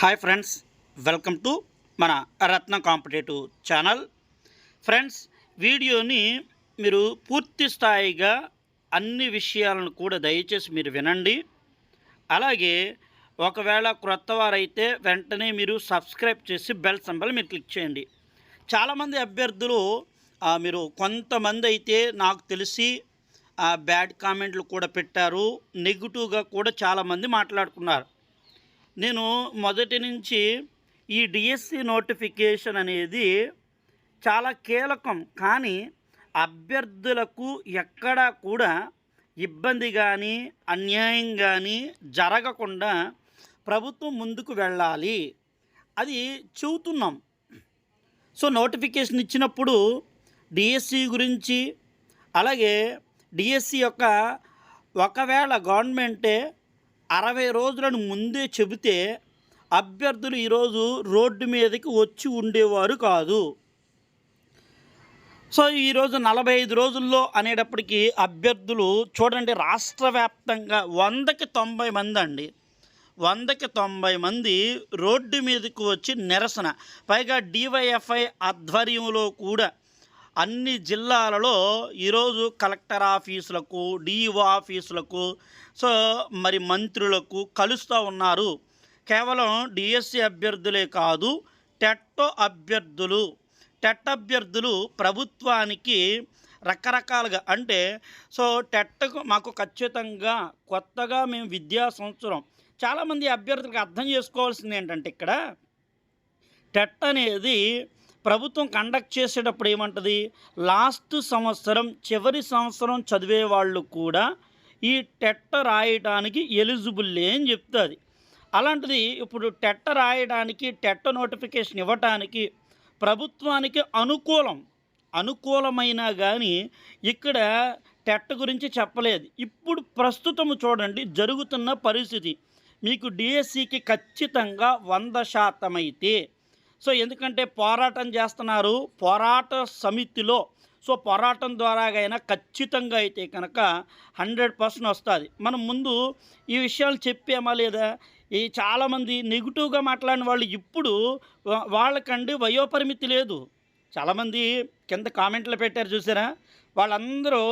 Hi friends welcome to మన రత్న competitive channel. Friends వీడియోని మీరు పూర్తి స్థాయిగా అన్ని విషయాలను కూడా దయచేసి మీరు వినండి. అలాగే ఒకవేళ క్రొత్త వారైతే వెంటనే మీరు సబ్స్క్రైబ్ చేసి బెల్ సంబల్ మీరు క్లిక్ చేయండి. చాలామంది అభ్యర్థులు మీరు కొంతమంది అయితే నాకు తెలిసి ఆ, బ్యాడ్ కామెంట్లు కూడా పెట్టారు నెగిటివ్గా కూడా చాలామంది మాట్లాడుకున్నారు. నేను మొదటి నుంచి ఈ డిఎస్సి నోటిఫికేషన్ అనేది చాలా కీలకం. కానీ అభ్యర్థులకు ఎక్కడా కూడా ఇబ్బంది కానీ అన్యాయం కానీ జరగకుండా ప్రభుత్వం ముందుకు వెళ్ళాలి. అది చెబుతున్నాం. సో నోటిఫికేషన్ ఇచ్చినప్పుడు డిఎస్సి గురించి అలాగే డిఎస్సి యొక్క ఒకవేళ గవర్నమెంటే అరవై రోజులను ముందే చెబితే అభ్యర్థులు ఈరోజు రోడ్డు మీదకి వచ్చి ఉండేవారు కాదు. సో ఈరోజు నలభై ఐదు రోజుల్లో అనేటప్పటికీ అభ్యర్థులు చూడండి రాష్ట్ర వ్యాప్తంగా వందకి తొంభై మంది అండి. వందకి తొంభై మంది రోడ్డు మీదకి వచ్చి నిరసన. పైగా డివైఎఫ్ఐ ఆధ్వర్యంలో కూడా అన్ని జిల్లాలలో ఈరోజు కలెక్టర్ ఆఫీసులకు డిఓ ఆఫీసులకు సో మరి మంత్రులకు కలుస్తూ ఉన్నారు. కేవలం డిఎస్సి అభ్యర్థులే కాదు టెట్టో అభ్యర్థులు టెట్ అభ్యర్థులు ప్రభుత్వానికి రకరకాలుగా అంటే సో టెట్కు మాకు ఖచ్చితంగా కొత్తగా మేము విద్యా సంవత్సరం చాలామంది అభ్యర్థులకు అర్థం చేసుకోవాల్సింది ఏంటంటే ఇక్కడ టెట్ అనేది ప్రభుత్వం కండక్ట్ చేసేటప్పుడు ఏమంటుంది? లాస్ట్ సంవత్సరం చివరి సంవత్సరం చదివే వాళ్ళు కూడా ఈ టెట్ట రాయడానికి ఎలిజిబుల్లే అని చెప్తుంది. అలాంటిది ఇప్పుడు టెట్ట రాయడానికి టెట్ట నోటిఫికేషన్ ఇవ్వటానికి ప్రభుత్వానికి అనుకూలం. అనుకూలమైనా కానీ ఇక్కడ టెట్ గురించి చెప్పలేదు. ఇప్పుడు ప్రస్తుతం చూడండి జరుగుతున్న పరిస్థితి. మీకు డిఎస్సికి ఖచ్చితంగా వంద శాతం అయితే సో ఎందుకంటే పోరాటం చేస్తున్నారు పోరాట సమితిలో సో పోరాటం ద్వారాగైనా ఖచ్చితంగా అయితే కనుక హండ్రెడ్ పర్సెంట్ వస్తుంది. మనం ముందు ఈ విషయాలు చెప్పామా లేదా? ఈ చాలామంది నెగిటివ్గా మాట్లాడిన వాళ్ళు ఇప్పుడు వాళ్ళకండి వయోపరిమితి లేదు. చాలామంది కింద కామెంట్లు పెట్టారు చూసారా? వాళ్ళందరూ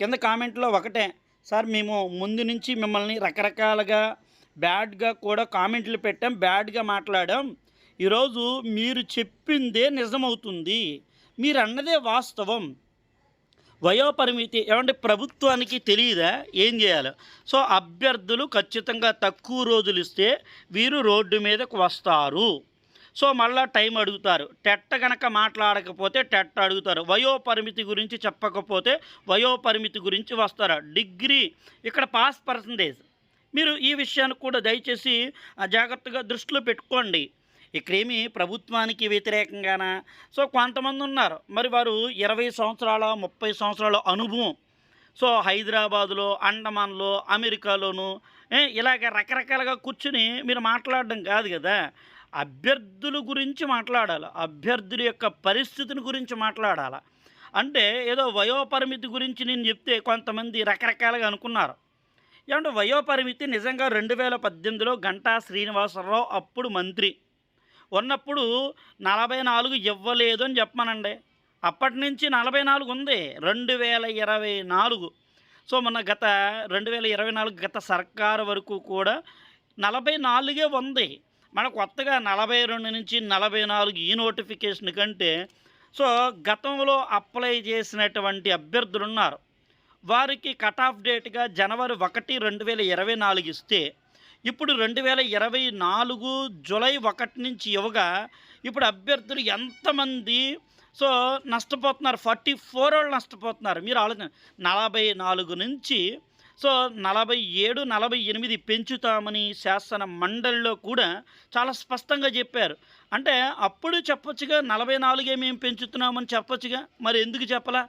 కింద కామెంట్లో ఒకటే సార్ మేము ముందు నుంచి మిమ్మల్ని రకరకాలుగా బ్యాడ్గా కూడా కామెంట్లు పెట్టాం బ్యాడ్గా మాట్లాడాం. ఈరోజు మీరు చెప్పిందే నిజమవుతుంది. మీరు అన్నదే వాస్తవం. వయోపరిమితి ఏమంటే ప్రభుత్వానికి తెలియదా? ఏం చేయాలి? సో అభ్యర్థులు ఖచ్చితంగా తక్కువ రోజులు ఇస్తే వీరు రోడ్డు మీదకు వస్తారు. సో మళ్ళా టైం అడుగుతారు. టెట్ట గనక మాట్లాడకపోతే టెట్ట అడుగుతారు. వయోపరిమితి గురించి చెప్పకపోతే వయోపరిమితి గురించి వస్తారు. డిగ్రీ ఇక్కడ పాస్ పర్సంటేజ్. మీరు ఈ విషయాన్ని కూడా దయచేసి జాగ్రత్తగా దృష్టిలో పెట్టుకోండి. ఇక్కడేమి ప్రభుత్వానికి వ్యతిరేకంగానా? సో కొంతమంది ఉన్నారు మరి వారు ఇరవై సంవత్సరాల ముప్పై సంవత్సరాల అనుభవం. సో హైదరాబాదులో అండమాన్లో అమెరికాలోను ఇలాగ రకరకాలుగా కూర్చుని మీరు మాట్లాడడం కాదు కదా. అభ్యర్థుల గురించి మాట్లాడాలి. అభ్యర్థుల యొక్క పరిస్థితిని గురించి మాట్లాడాలి. అంటే ఏదో వయోపరిమితి గురించి నేను చెప్తే కొంతమంది రకరకాలుగా అనుకున్నారు. ఏమంటే వయోపరిమితి నిజంగా రెండు వేల పద్దెనిమిదిలో గంటా శ్రీనివాసరావు అప్పుడు మంత్రి. ఉన్నప్పుడు నలభై నాలుగు ఇవ్వలేదు అని చెప్పమనండి. అప్పటి నుంచి నలభై నాలుగు ఉంది. రెండు వేల ఇరవై నాలుగు. సో మన గత రెండు వేల ఇరవై నాలుగు గత సర్కారు వరకు కూడా నలభై నాలుగే ఉంది. మన కొత్తగా నలభై రెండు నుంచి నలభై నాలుగు ఈ నోటిఫికేషన్ కంటే సో గతంలో అప్లై చేసినటువంటి అభ్యర్థులు ఉన్నారు వారికి కట్ ఆఫ్ డేట్గా జనవరి ఒకటి రెండు వేల ఇరవై నాలుగు ఇస్తే ఇప్పుడు రెండు వేల ఇరవై నాలుగు జూలై ఒకటి నుంచి ఇవ్వగా ఇప్పుడు అభ్యర్థులు ఎంతమంది? సో నష్టపోతున్నారు. ఫార్టీ ఫోర్ వాళ్ళు నష్టపోతున్నారు. మీరు ఆలోచన నలభై నాలుగు నుంచి సో నలభై ఏడు నలభై ఎనిమిది పెంచుతామని శాసన మండలిలో కూడా చాలా స్పష్టంగా చెప్పారు. అంటే అప్పుడు చెప్పొచ్చుగా నలభై నాలుగే మేము పెంచుతున్నామని చెప్పొచ్చుగా. మరి ఎందుకు చెప్పలా?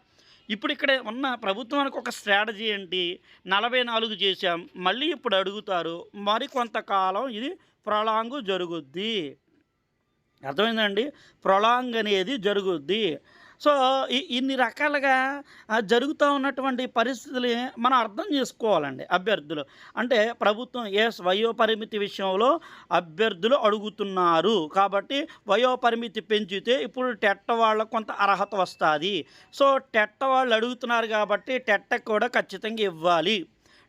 ఇప్పుడు ఇక్కడ ఉన్న ప్రభుత్వానికి ఒక స్ట్రాటజీ ఏంటి? నలభై నాలుగు చేశాం. మళ్ళీ ఇప్పుడు అడుగుతారు మరి కొంతకాలం ఇది ప్రొలాంగు జరుగుద్ది. అర్థమైందండి ప్రొలాంగ్ అనేది జరుగుద్ది. సో ఇన్ని రకాలుగా జరుగుతూ ఉన్నటువంటి పరిస్థితులు మనం అర్థం చేసుకోవాలండి అభ్యర్థులు. అంటే ప్రభుత్వం ఏ వయోపరిమితి విషయంలో అభ్యర్థులు అడుగుతున్నారు. కాబట్టి వయోపరిమితి పెంచితే ఇప్పుడు టెట్ట వాళ్ళకి కొంత అర్హత వస్తుంది సో టెట్ట వాళ్ళు అడుగుతున్నారు కాబట్టి టెట్ట కూడా ఖచ్చితంగా ఇవ్వాలి.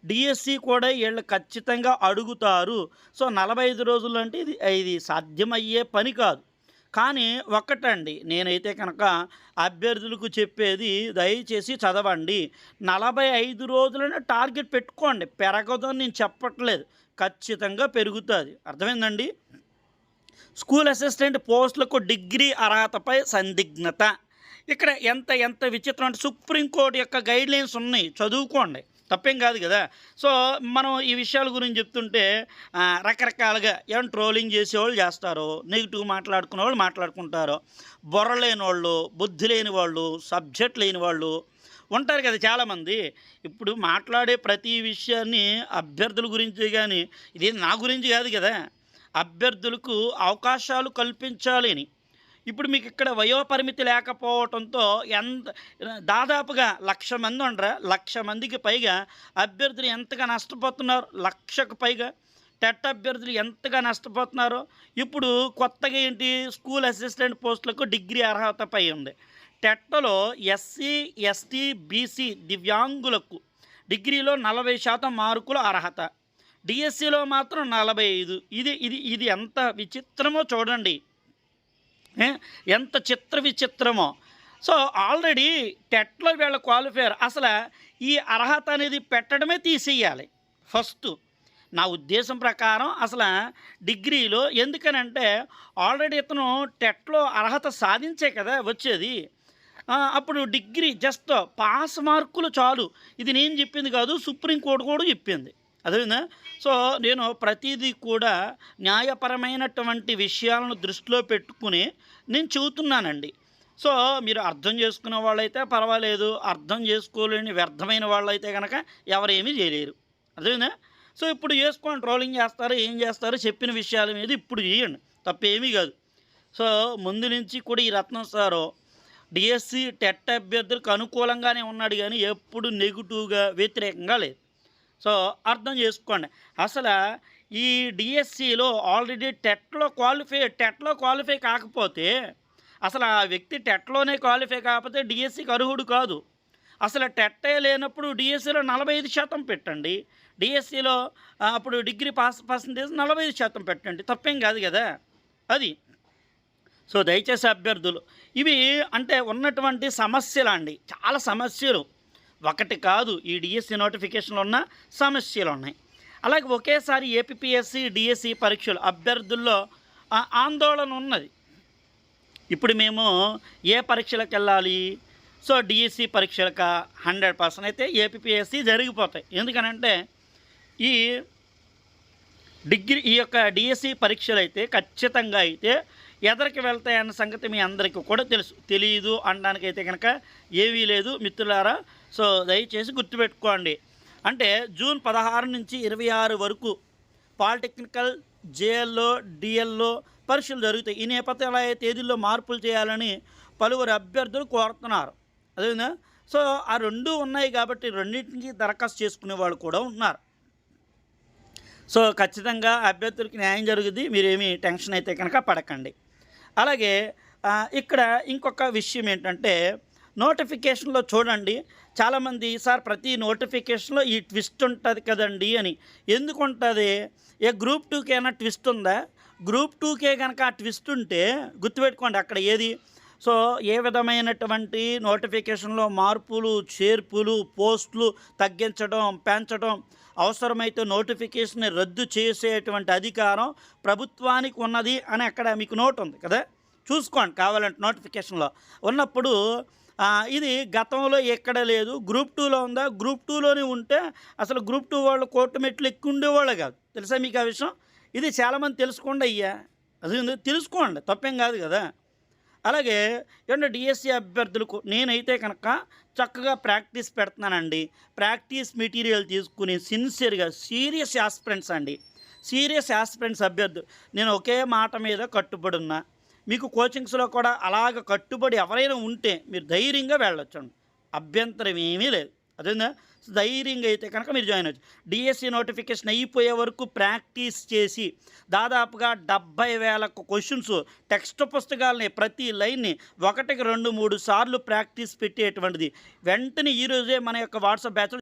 డిఎస్సి కూడా వీళ్ళు ఖచ్చితంగా అడుగుతారు. సో 45 రోజులు అంటే ఇది ఇది సాధ్యమయ్యే పని కాదు. కానీ ఒక్కటండి నేనైతే కనుక అభ్యర్థులకు చెప్పేది దయచేసి చదవండి. 45 రోజులనే టార్గెట్ పెట్టుకోండి. పెరగదని నేను చెప్పట్లేదు. ఖచ్చితంగా పెరుగుతుంది అర్థమైందండి? స్కూల్ అసిస్టెంట్ పోస్టులకు డిగ్రీ అర్హతపై సందిగ్ధత. ఇక్కడ ఎంత ఎంత విచిత్రం అంటే సుప్రీం కోర్ట్ యొక్క గైడ్‌లైన్స్ ఉన్నాయి. చదువుకోండి. తప్పేం కాదు కదా సో మనం ఈ విషయాల గురించి చెప్తుంటే రకరకాలుగా ఏమైనా ట్రోలింగ్ చేసేవాళ్ళు చేస్తారు. నెగిటివ్ మాట్లాడుకునే వాళ్ళు మాట్లాడుకుంటారు. బొర్రలేని వాళ్ళు బుద్ధి లేని వాళ్ళు, సబ్జెక్ట్ లేని వాళ్ళు ఉంటారు కదా చాలామంది. ఇప్పుడు మాట్లాడే ప్రతి విషయాన్ని అభ్యర్థుల గురించి కానీ ఇది నా గురించి కాదు కదా అభ్యర్థులకు అవకాశాలు కల్పించాలి అని. ఇప్పుడు మీకు ఇక్కడ వయోపరిమితి లేకపోవటంతో ఎంత దాదాపుగా లక్ష మంది ఉండరా? లక్ష మందికి పైగా అభ్యర్థులు ఎంతగా నష్టపోతున్నారు. లక్షకు పైగా టెట్ అభ్యర్థులు ఎంతగా నష్టపోతున్నారో ఇప్పుడు కొత్తగా ఏంటి స్కూల్ అసిస్టెంట్ పోస్టులకు డిగ్రీ అర్హతపై ఉంది. టెట్‌లో ఎస్సీ, ఎస్టీ, బీసీ దివ్యాంగులకు డిగ్రీలో 40% మార్కుల అర్హత. డీఎస్సీలో మాత్రం 45 ఇది ఇది ఇది ఎంత విచిత్రమో చూడండి. ఎంత చిత్ర విచిత్రమో. సో ఆల్రెడీ టెట్‌లో వీళ్ళ క్వాలిఫైయర్. అసలు ఈ అర్హత అనేది పెట్టడమే తీసేయాలి ఫస్ట్ నా ఉద్దేశం ప్రకారం అసల డిగ్రీలో ఎందుకనంటే ఆల్రెడీ ఇతను టెట్‌లో అర్హత సాధించే కదా వచ్చేది. అప్పుడు డిగ్రీ జస్ట్ పాస్ మార్కులు చాలు. ఇది నేను చెప్పింది కాదు. సుప్రీంకోర్టు కూడా చెప్పింది. అదేవిధంగా సో నేను ప్రతిదీ కూడా న్యాయపరమైనటువంటి విషయాలను దృష్టిలో పెట్టుకుని నేను చెబుతున్నానండి. సో మీరు అర్థం చేసుకునే వాళ్ళైతే పర్వాలేదు. అర్థం చేసుకోలేని వ్యర్థమైన వాళ్ళైతే కనుక ఎవరేమీ చేయలేరు. అదేవిధంగా సో ఇప్పుడు చేసుకోండి ట్రోలింగ్ చేస్తారు. ఏం చేస్తారో చెప్పిన విషయాల మీద ఇప్పుడు చేయండి. తప్పేమీ కాదు. సో ముందు నుంచి కూడా ఈ రత్నం సారు డీఎస్సీ, టెట్ అభ్యర్థులకు అనుకూలంగానే ఉన్నాడు కానీ ఎప్పుడు నెగిటివ్గా వ్యతిరేకంగా లేదు. సో అర్థం చేసుకోండి. అసలు ఈ డిఎస్సిలో ఆల్రెడీ టెట్‌లో క్వాలిఫై టెట్‌లో క్వాలిఫై కాకపోతే అసలు ఆ వ్యక్తి టెట్‌లోనే క్వాలిఫై కాకపోతే డిఎస్సికి అర్హుడు కాదు. అసలు టెట్టే లేనప్పుడు డిఎస్సిలో నలభై ఐదు శాతం పెట్టండి. డిఎస్సిలో అప్పుడు డిగ్రీ పాస్ పర్సెంటేజ్ 45% పెట్టండి. తప్పేం కాదు కదా అది. సో దయచేసి అభ్యర్థులు ఇవి అంటే ఉన్నటువంటి సమస్యలండి. చాలా సమస్యలు. ఒకటి కాదు ఈ డీఎస్సీ నోటిఫికేషన్‌లో ఉన్న సమస్యలు ఉన్నాయి అలాగే ఒకేసారి ఏపీపీఎస్సీ, డిఎస్సి పరీక్షలు అభ్యర్థుల్లో ఆందోళన ఉన్నది. ఇప్పుడు మేము ఏ పరీక్షలకు వెళ్ళాలి సో డీఎస్సీ పరీక్షలకా 100% అయితే ఏపీపీఎస్సీ జరిగిపోతాయి. ఎందుకనంటే ఈ డిగ్రీ ఈ యొక్క డీఎస్సీ అయితే ఖచ్చితంగా అయితే ఎదరికి వెళ్తాయన్న సంగతి మీ అందరికీ కూడా తెలుసు. తెలీదు అనడానికైతే కనుక ఏమీ లేదు మిత్రులారా. సో దయచేసి గుర్తుపెట్టుకోండి. అంటే జూన్ 16 నుంచి 26 వరకు పాలిటెక్నికల్, జేఎల్‌ఓ, డిఎల్ఓ పరీక్షలు జరుగుతాయి. ఈ నేపథ్యంలో ఆ తేదీల్లో మార్పులు చేయాలని పలువురు అభ్యర్థులు కోరుతున్నారు. అదేవిధంగా సో ఆ రెండు ఉన్నాయి కాబట్టి రెండింటికి దరఖాస్తు చేసుకునే వాళ్ళు కూడా ఉన్నారు. సో ఖచ్చితంగా అభ్యర్థులకి న్యాయం జరుగుద్ది. మీరేమీ టెన్షన్ అయితే కనుక పడకండి. అలాగే ఇక్కడ ఇంకొక విషయం ఏంటంటే నోటిఫికేషన్‌లో చూడండి చాలామంది సార్ ప్రతి నోటిఫికేషన్‌లో ఈ ట్విస్ట్ ఉంటుంది కదండీ అని. ఎందుకుంటది? ఏ గ్రూప్ 2కేనా ట్విస్ట్ ఉందా? గ్రూప్ టూకే కనుక ఆ ట్విస్ట్ ఉంటే గుర్తుపెట్టుకోండి అక్కడ ఏది సో ఏ విధమైనటువంటి నోటిఫికేషన్‌లో మార్పులు, చేర్పులు, పోస్టులు తగ్గించడం, పెంచడం అవసరమైతే నోటిఫికేషన్ రద్దు చేసేటువంటి అధికారం ప్రభుత్వానికి ఉన్నది అని అక్కడ మీకు నోట్ ఉంది కదా! చూసుకోండి కావాలంటే నోటిఫికేషన్‌లో. ఉన్నప్పుడు ఇది గతంలో ఎక్కడ లేదు. గ్రూప్ టూలో ఉందా? గ్రూప్ టూలోనే ఉంటే అసలు గ్రూప్ టూ వాళ్ళు కోర్టు మెట్లు ఎక్కువ ఉండేవాళ్ళు కాదు. తెలుసా మీకు ఆ విషయం? ఇది చాలామంది తెలుసుకోండి అయ్యా. అది తెలుసుకోండి. తప్పేం కాదు కదా! అలాగే ఏంటంటే డిఎస్సీ అభ్యర్థులకు నేనైతే కనుక చక్కగా ప్రాక్టీస్ పెడుతున్నానండి. ప్రాక్టీస్ మెటీరియల్ తీసుకుని సిన్సియర్‌గా సీరియస్ యాస్పిరెంట్స్ అండి. సీరియస్ యాస్పిరెంట్స్ అభ్యర్థులు. నేను ఒకే మాట మీద కట్టుబడి ఉన్నా. మీకు కోచింగ్స్లో కూడా అలాగ కట్టుబడి ఎవరైనా ఉంటే మీరు ధైర్యంగా వెళ్ళొచ్చండి. అభ్యంతరం ఏమీ లేదు. అదేందా? ధైర్యంగా అయితే కనుక మీరు జాయిన్ అవ్వచ్చు. డిఎస్సి నోటిఫికేషన్ అయిపోయే వరకు ప్రాక్టీస్ చేసి దాదాపుగా డెబ్బై వేల క్వశ్చన్స్ టెక్స్ట్ పుస్తకాలని ప్రతి లైన్ని ఒకటికి రెండు మూడు సార్లు ప్రాక్టీస్ పెట్టేటువంటిది. వెంటనే ఈరోజే మన యొక్క వాట్సాప్ బ్యాచ్లో